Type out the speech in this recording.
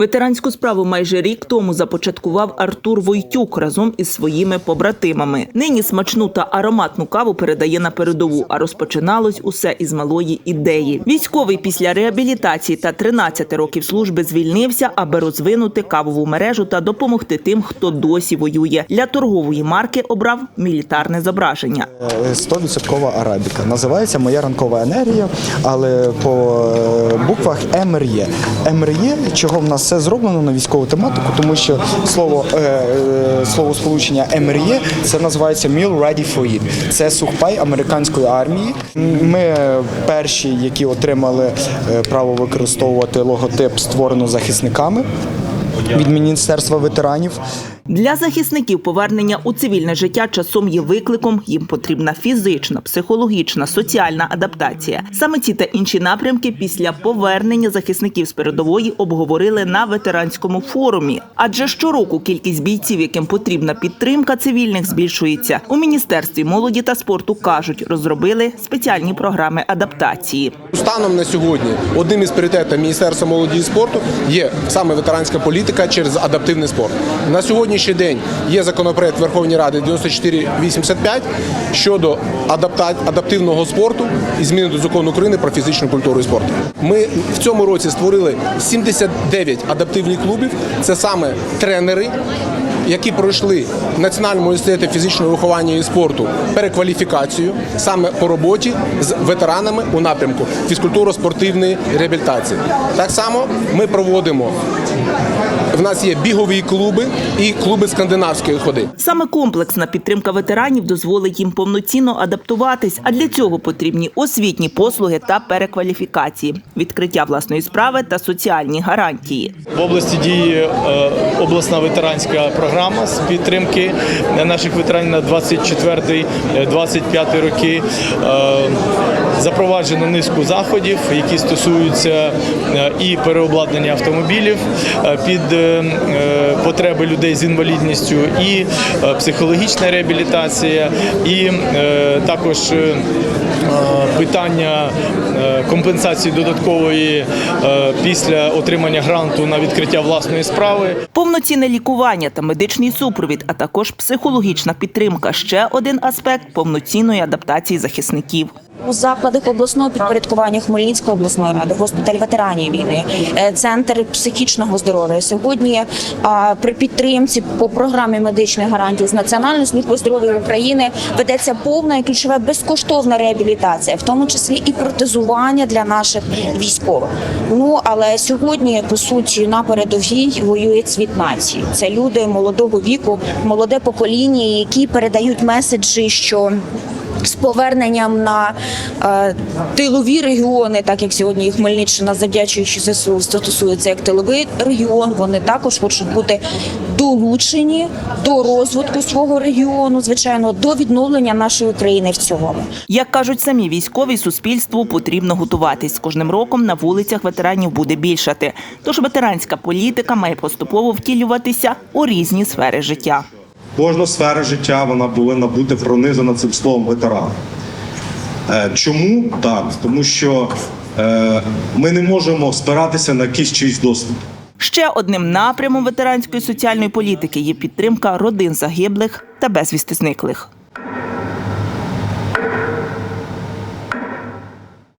Ветеранську справу майже рік тому започаткував Артур Войтюк разом із своїми побратимами. Нині смачну та ароматну каву передає на передову, а розпочиналось усе із малої ідеї. Військовий після реабілітації та 13 років служби звільнився, аби розвинути кавову мережу та допомогти тим, хто досі воює. Для торгової марки обрав мілітарне зображення. 100% арабіка. Називається моя ранкова енергія, але по е, буквах МРЄ. МРЄ, чого в нас все зроблено на військову тематику, тому що слово, е, е, слово сполучення МРЄ це називається Meal Ready for Eat. Це сухпай американської армії. Ми перші, які отримали е, право використовувати логотип, створено захисниками від Міністерства ветеранів. Для захисників повернення у цивільне життя часом є викликом. Їм потрібна фізична, психологічна, соціальна адаптація. Саме ці та інші напрямки після повернення захисників з передової обговорили на ветеранському форумі. Адже щороку кількість бійців, яким потрібна підтримка цивільних, збільшується. У міністерстві молоді та спорту кажуть, розробили спеціальні програми адаптації. Станом на сьогодні одним із пріоритетів Міністерства молоді і спорту є саме ветеранська політика через адаптивний спорт. На сьогоднішній день є законопроект Верховної Ради 9485 щодо адаптивного спорту і зміни до закону України про фізичну культуру і спорт. Ми в цьому році створили 79 адаптивних клубів. Це саме тренери, які пройшли в Національному університеті фізичного виховання і спорту перекваліфікацію саме по роботі з ветеранами у напрямку фізкультуро-спортивної реабілітації. Так само ми проводимо. В нас є бігові клуби і клуби скандинавської ходи. Саме комплексна підтримка ветеранів дозволить їм повноцінно адаптуватись, а для цього потрібні освітні послуги та перекваліфікації, відкриття власної справи та соціальні гарантії. В області діє е, обласна ветеранська програма з підтримки наших ветеранів на 24-25 роки. Е, Запроваджено низку заходів, які стосуються е, і переобладнання автомобілів е, під е, е, потреби людей з інвалідністю, і е, психологічна реабілітація, і е, також е, питання е, компенсації додаткової е, після отримання гранту на відкриття власної справи. Повноцінне лікування та медичний супровід, а також психологічна підтримка ще один аспект повноцінної адаптації захисників. У закладах обласного підпорядкування Хмельницької обласної ради, госпіталь ветеранів війни, е, центр психічного здоров'я. Сьогодні при підтримці по програмі медичних гарантій з Національної служби здоров'я України ведеться повна і ключова безкоштовна реабілітація, в тому числі і протезування для наших військових. Ну але сьогодні по суті на передовій воює цвіт нації. Це люди молодого віку, молоде покоління, які передають меседжі, що з поверненням на е, тилові регіони, так як сьогодні і Хмельниччина, завдячуючи ЗСУ, статусується як тиловий регіон. Вони також хочуть бути долучені до розвитку свого регіону, звичайно, до відновлення нашої країни в цілому. Як кажуть самі військові, суспільству потрібно готуватись. Кожним роком на вулицях ветеранів буде більшати. Тож ветеранська політика має поступово втілюватися у різні сфери життя. Кожна сфера життя вона повинна бути пронизана цим словом ветеран. Е, Чому так? Тому що е, ми не можемо спиратися на якийсь чийсь досвід. Ще одним напрямом ветеранської соціальної політики є підтримка родин загиблих та безвісти зниклих.